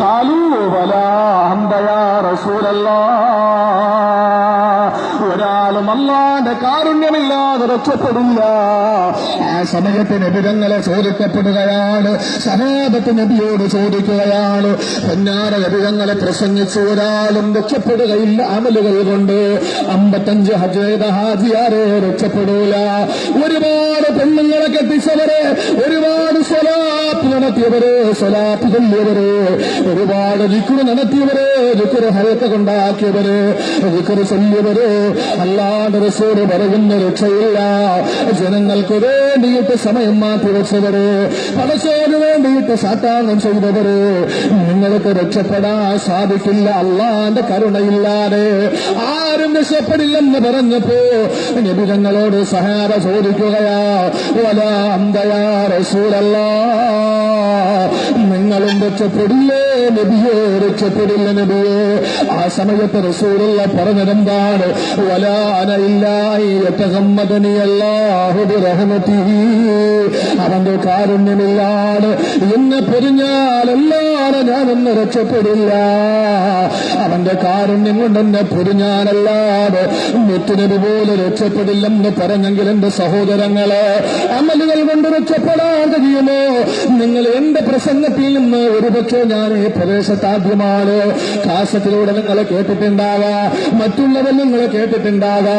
قالوا ولا حمد يا رسول الله ഒരാളും അല്ലാതെ കാരുണ്യമില്ലാതെ രക്ഷപ്പെടില്ല. ആ സമയത്ത് നബിതങ്ങളെ ചോദിക്കപ്പെടുകയാണ്. സഹാബത്ത് നബിയോട് ചോദിക്കുകയാണ്. പൊന്നാര നബിതങ്ങളെ പ്രസംഗിച്ചു ഒരാളും രക്ഷപ്പെടുകയില്ല അമലുകൾ കൊണ്ട്. അമ്പത്തഞ്ച് ഹജേത ഹാജിയാരെ രക്ഷപ്പെടൂല. ഒരുപാട് പെണ്ണുങ്ങളെ കെട്ടിച്ചവരെ ഒരുപാട് സ്വലാപ്പ് നടത്തിയവരെ സ്വലാപ്പ് ചൊല്ലിയവരെ ഒരുപാട് ലിക്കുറ് നടത്തിയവരെ ലിക്കുറ് ഹയക്ക ലിക്കുറ് ചൊല്ലിയവരെ. ചൊല്ലിയവരെ അല്ലാണ്ട് റസൂൽ പറയുന്ന രക്ഷയില്ല. ജനങ്ങൾക്ക് വേണ്ടിയിട്ട് സമയം മാറ്റി വെച്ചവര് പടച്ചോന് വേണ്ടിയിട്ട് സാത്താനം ചെയ്തവര്. നിങ്ങൾക്ക് രക്ഷപ്പെടാൻ സാധിക്കില്ല അള്ളാന്റെ കരുണയില്ലാതെ. ആരും രക്ഷപ്പെടില്ലെന്ന് പറഞ്ഞപ്പോ നബിതങ്ങളോട് സഹാര ചോദിക്കുകയാ വല അന്തയാ റസൂലല്ലാ. നിങ്ങളും രക്ഷപ്പെടില്ലേ നബിയെ രക്ഷപ്പെടില്ല നബിയെ. ആ സമയത്ത് റസൂലുള്ള പറഞ്ഞതെന്താണ്? അവന്റെ കാരുണ്യമില്ലാതെ എന്നെ പൊരിഞ്ഞാലല്ലാതെ ഞാനൊന്ന് രക്ഷപ്പെടില്ല. അവന്റെ കാരുണ്യം കൊണ്ട് എന്നെ പൊരിഞ്ഞാനല്ലാതെ മുത്തുനബി രക്ഷപ്പെടില്ലെന്ന് പറഞ്ഞെങ്കിൽ എന്റെ സഹോദരങ്ങളെ അമലുകൾ കൊണ്ട് രക്ഷപ്പെടാൻ കഴിയുമോ നിങ്ങൾ എന്റെ പ്രസംഗത്തിൽ നിന്ന് ഒരുപക്ഷെ ഞാൻ ഈ പ്രദേശത്താദ്യമാണ് കാസത്തിലൂടെ നിങ്ങളെ കേട്ടിട്ടുണ്ടാകാ മറ്റുള്ളവർ നിങ്ങളെ കേട്ടിട്ടുണ്ടാകാ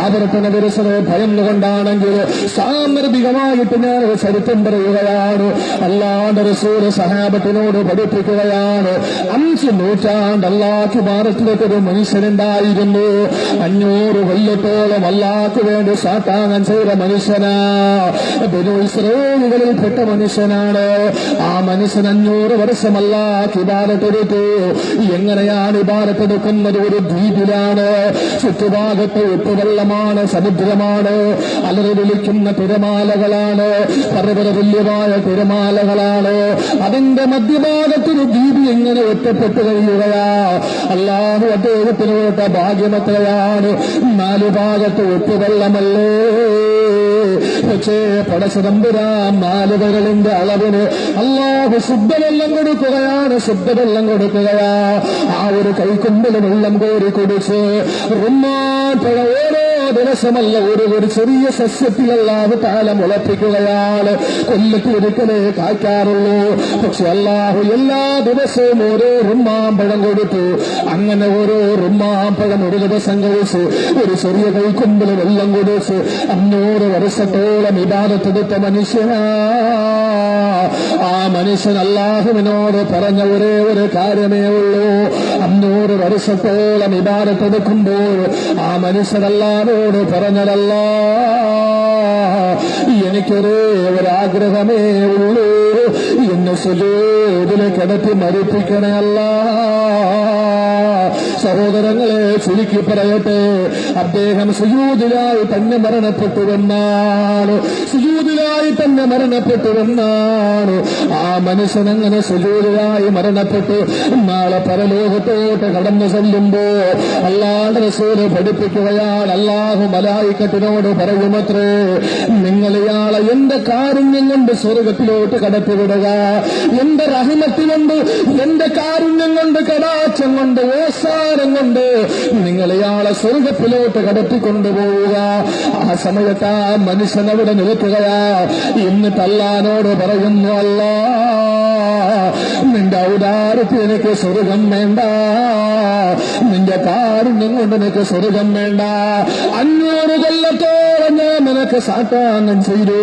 ആവർത്തന വിരസനെ കൊണ്ടാണെങ്കിൽ സാന്ദർഭികമായിട്ട് ഞാൻ ചരിത്രം പറയുകയാണ്. അല്ലാണ്ട് റസൂൽ സഹാബത്തിനോട് പഠിപ്പിക്കുകയാണ് അഞ്ച് നൂറ്റാണ്ട് അല്ലാത്ത ഭാരതത്തിലേക്ക് ഒരു മനുഷ്യനുണ്ടായിരുന്നു. അഞ്ഞൂറ് കൊല്ലത്തോളം അല്ലാത്ത വേണ്ടി സാത്താങ്ങൻ ചെയ്ത മനുഷ്യനാ. പെട്ട മനുഷ്യനാണ്. ആ മനുഷ്യൻ അഞ്ഞൂറ് വർഷമല്ലാത്തി ഇബാരത്തെടുത്തു എങ്ങനെയാണ് ഇബാരത്തെടുക്കുന്നത് ഒരു ദ്വീപിലാണ്. ചുറ്റുഭാഗത്ത് ഉപ്പുവെള്ളമാണ് സമുദ്രമാണ്. അലറി വിളിക്കുന്ന തിരമാലകളാണ്. പർവത തുല്യമായ തിരമാലകളാണ്. അതിന്റെ മധ്യഭാഗത്ത് ഒരു ദീപി എങ്ങനെ ഒറ്റപ്പെട്ടു കഴിയുകയാ? അല്ലാതെ അദ്ദേഹത്തിന് കേട്ട ഭാഗ്യമത്രയാണ് നാലു ഭാഗത്ത് ഒപ്പുവെള്ളമല്ലേ പക്ഷേ പടശതമ്പുരാ നാല് വിരലിന്റെ അളവിന് അള്ളാഹു ശുദ്ധവെള്ളം കൊടുക്കുകയാണ് ശുദ്ധവെള്ളം കൊടുക്കുകയാ. ആ ഒരു കൈക്കുമ്പിലും വെള്ളം കോരി കുടിച്ച് റുമാ ഓരോ ദിവസമല്ല ഒരു ഒരു ചെറിയ സസ്യത്തിലല്ലാതെ താല മുളപ്പിക്കുകയാണ് കൊല്ലത്തിൽ ഒരിക്കലേ കായ്ക്കാറുള്ളൂ. പക്ഷെ അല്ലാഹു എല്ലാ ദിവസവും ഓരോ റുമ്മാമ്പഴം കൊടുത്തു. അങ്ങനെ ഓരോ റുമ്മാമ്പഴം ഒരു ദിവസം കഴിച്ചു ഒരു ചെറിയ കൈക്കൊമ്പിൽ വെള്ളം കൊടുത്ത് അഞ്ഞൂറ് വർഷത്തോളം ഇബാദത്തെടുത്ത മനുഷ്യനാ. ആ മനുഷ്യൻ അല്ലാഹുവിനോട് പറഞ്ഞ ഒരേ ഒരു കാര്യമേ ഉള്ളൂ. അഞ്ഞൂറ് വർഷത്തോളം ഇബാദത്തെടുക്കുമ്പോൾ ആ മനുഷ്യൻ അല്ലാതോട് പറഞ്ഞതല്ല. എനിക്കൊരേ ഒരാഗ്രഹമേ ഉള്ളൂ. എന്നെ സുജോതിലെ കിടത്തി മരിപ്പിക്കണേ അല്ല. സഹോദരങ്ങളെ ചുരുക്കി പറയട്ടെ. അദ്ദേഹം സുജൂതിലായി തന്നെ മരണപ്പെട്ടുവെന്നാണ് സുജൂതിലായി തന്നെ മരണപ്പെട്ടുവെന്നാണ് ആ മനുഷ്യൻ അങ്ങനെ സുജൂതിലായി മരണപ്പെട്ടു നാളെ പരലോകത്തോട്ട് കടന്നു ചെല്ലുമ്പോ അല്ലാണ്ട് റസൂൽ പഠിപ്പിക്കുകയാണ് അല്ലാഹു മലായിക്കത്തിനോട് പറയുമത്രേ നിങ്ങൾ ഇയാളെ എന്റെ കാരുണ്യം കൊണ്ട് സ്വർഗത്തിലോട്ട് കടത്തിവിടുക. എന്റെ റഹിമത്തിനുണ്ട് എന്റെ കാരുണ്യം കൊണ്ട് കടാച്ചം കൊണ്ട് ഓസാരം കൊണ്ട് നിങ്ങൾ ഇയാളെ സ്വർഗത്തിലോട്ട് കടത്തിക്കൊണ്ടുപോവുക ആ സമയത്ത് ആ മനുഷ്യൻ അവിടെ നിൽക്കുകയാ. എന്നിട്ട് തല്ലാനോട് പറയുന്നു അല്ല നിന്റെ ഔദാരത്തിൽ എനിക്ക് സ്വർഗം വേണ്ട. നിന്റെ കാരുണ്യം കൊണ്ട് നിനക്ക് സ്വർഗം വേണ്ട. അഞ്ഞൂറ് കൊല്ലത്തോളം ഞാൻ നിനക്ക് സാക്ഷാനം ചെയ്തു.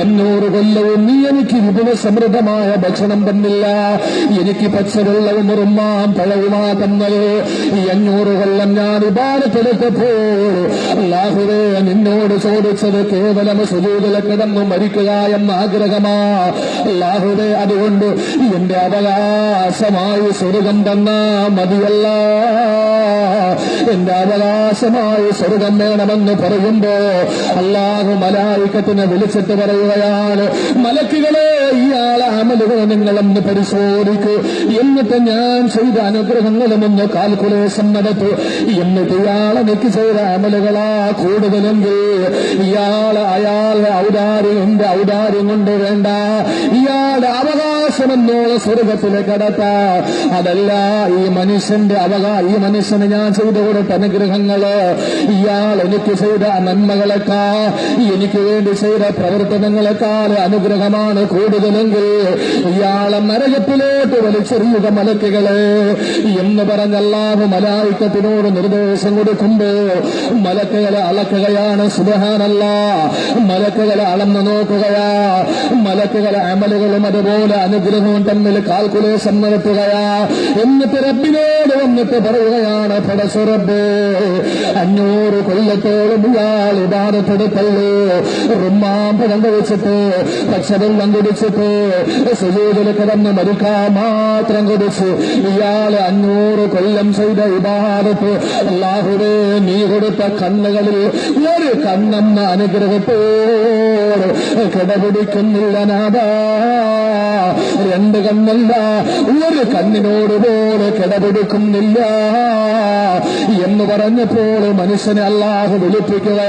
അഞ്ഞൂറ് കൊല്ലവും നീ എനിക്ക് വിപുല സമൃദ്ധമായ ഭക്ഷണം തന്നില്ല. എനിക്ക് പച്ചവെള്ളവും ഉറുമ്മാം പഴവുമാ തന്നത് ഈ അഞ്ഞൂറ് കൊല്ലം ഞാൻ ഇപാടത്തെടുത്തപ്പോൾ അല്ലാഹുവേ നിന്നോട് ചോദിച്ചത് കേവലം സുജൂതിലെ കിടന്നു മരിക്കുക എന്ന ആഗ്രഹമാ. അല്ലാഹുവേ അതുകൊണ്ട് എന്റെ അവകാശമായി സ്വർഗം തന്ന മതിയല്ല. എന്റെ അവകാശമായി സ്വർഗം വേണമെന്ന് പറയുമ്പോ അല്ലാഹു മലായിക്കത്തിനെ വിളിച്ചിട്ട് പറയുകയാണ് മലക്കുകളെ ഇയാളെ അമലുകൾ നിങ്ങളൊന്ന് പരിശോധിക്കൂ. എന്നിട്ട് ഞാൻ ചെയ്ത അനുഗ്രഹങ്ങളും ഒന്ന് കാൽക്കുലേഷൻ നടത്തു. എന്നിട്ട് ഇയാളെ എനിക്ക് ചെയ്ത അമലുകളാ കൂടുതലെങ്കിൽ ഇയാൾ അയാളുടെ ഔദാര്യം എന്റെ ഔദാര്യം കൊണ്ട് വേണ്ട. ഇയാളുടെ അവകാശ അവകാശമെന്നോളം സ്വർഗത്തിലെ കടത്ത. അതല്ല ഈ മനുഷ്യന്റെ അവകാ ഈ മനുഷ്യന് ഞാൻ ചെയ്തു കൊടുത്ത അനുഗ്രഹങ്ങൾ. ഇയാൾ എനിക്ക് ചെയ്ത നന്മകളെക്കാ എനിക്ക് വേണ്ടി ചെയ്ത പ്രവർത്തനങ്ങളെക്കാൾ അനുഗ്രഹമാണ് കൂടുതലെങ്കിൽ ഇയാളെ നരകത്തിലോട്ട് വലിച്ചെറിയുക മലക്കുകളെ. എന്ന് പറഞ്ഞല്ലാഹു മലായിക്കത്തിനോട് നിർദ്ദേശം കൊടുക്കുമ്പോ മലക്കുകളെ അളക്കുകയാണ് സുബഹാനല്ല. മലക്കുകളെ അളന്നു നോക്കുകയാ. മലക്കുകളെ അമലുകളും അതുപോലെ അനുഗ്രഹവും തമ്മിൽ കാൽക്കുലേഷൻ നടത്തുകയാ എന്നിട്ട് റബ്ബിനോട് വന്നിട്ട് പറയുകയാണ് അഞ്ഞൂറ് കൊല്ലത്തോളം ഇയാൾ ഇബാദത്തെടുത്തല്ലോ. റുമ്മാമ്പഴം കഴിച്ചിട്ട് പക്ഷവെള്ളം കുടിച്ചിട്ട് സുജൂതിൽ കിടന്ന് മരിക്കാൻ മാത്രം കുടിച്ച് ഇയാൾ അഞ്ഞൂറ് കൊല്ലം ചെയ്ത ഇബാദത്ത് അള്ളാഹുവേ നീ കൊടുത്ത കണ്ണുകളിൽ ഒരു കണ്ണെന്ന അനുഗ്രഹത്തോട് കിടപിടിക്കുന്നില്ല നാദാ രണ്ട് കണ്ണല്ല ഒരു കണ്ണിനോട് പോലെ കിടപിടിക്കുന്നില്ല. എന്ന് പറഞ്ഞപ്പോൾ മനുഷ്യനെ അല്ലാഹ് വിളിപ്പിക്കുക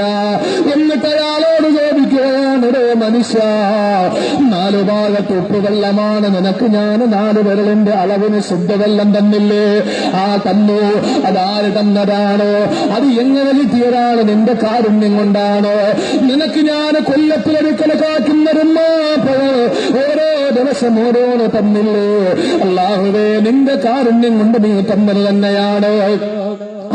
എന്നിട്ട് അയാളോട് ചോദിക്കുകയാണ് "എടേ മനുഷ്യ നാലു ഭാഗത്ത് ഉപ്പുവെള്ളമാണ് നിനക്ക് ഞാൻ നാല് വിരലിന്റെ അളവിന് ശുദ്ധവെള്ളം തന്നില്ലേ? ആ തന്നു. അതാര് തന്നതാണോ? അത് എങ്ങനെ കിട്ടിയതാണ് നിന്റെ കാരുണ്യം കൊണ്ടാണോ? നിനക്ക് ഞാൻ കൊല്ലത്തിലൊരിക്കൽ കാക്കുന്നരുന്ന ഓരോ ദിവസം ഓരോന്ന് തന്നില്ലേ? അല്ലാഹുവേ നിന്റെ കാരുണ്യം കൊണ്ട് നീ തന്നത് തന്നെയാണ്.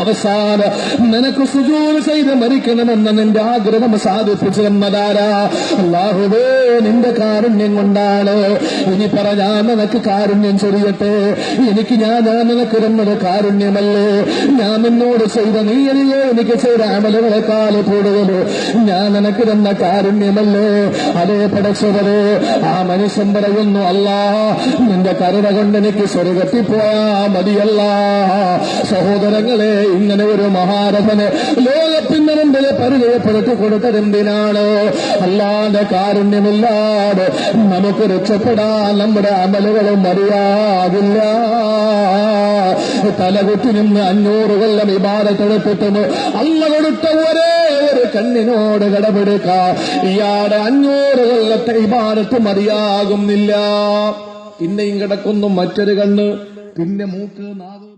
അവസാനം നിനക്ക് സുജൂൽ ചെയ്ത് മരിക്കണമെന്ന നിന്റെ ആഗ്രഹം സാധിപ്പിച്ചു തന്നതാരാ അള്ളാഹുവേ നിന്റെ കാരുണ്യം കൊണ്ടാണ്. ഇനി പറ ഞാൻ നിനക്ക് കാരുണ്യം ചൊരിയട്ടെ. എനിക്ക് ഞാൻ നിനക്ക് തന്നത് കാരുണ്യമല്ലേ? ഞാൻ നിന്നോട് ചെയ്ത നീ എനിയോ എനിക്ക് ചെയ്ത അമലുകളെക്കാൾ കൂടുതലോ? ഞാൻ നിനക്ക് തന്ന കാരുണ്യമല്ലേ? അതേ പടച്ചവരെ ആ മനുഷ്യൻ പറയുന്നു അല്ല നിന്റെ കരുണ കൊണ്ട് എനിക്ക് സ്വർഗത്തിൽ പോയാ മതിയല്ല. സഹോദരങ്ങളെ ഇങ്ങനെ ഒരു മഹാരഥന് ലോകത്തിന്റെ മുമ്പിലെ പരിചയപ്പെടുത്തി കൊടുത്തതെന്തിനാണ് അല്ലാതെ കാരുണ്യമില്ലാതെ നമുക്ക് രക്ഷപ്പെടാൻ നമ്മുടെ അമലുകളും അറിയാകില്ല തലകുത്തി നിന്ന് അഞ്ഞൂറ് കൊല്ലം ഇബാദത്തെടുത്തിട്ടും അല്ല കൊടുത്ത ഒരേ ഒരു കണ്ണിനോട് കടപെടുക്ക ഇയാടെ അഞ്ഞൂറ് കൊല്ലത്തെ ഇബാദത്ത് മതിയാകുന്നില്ല. പിന്നെയും കിടക്കുന്നു മറ്റൊരു കണ്ണ്. പിന്നെ മൂക്ക് നാവ്.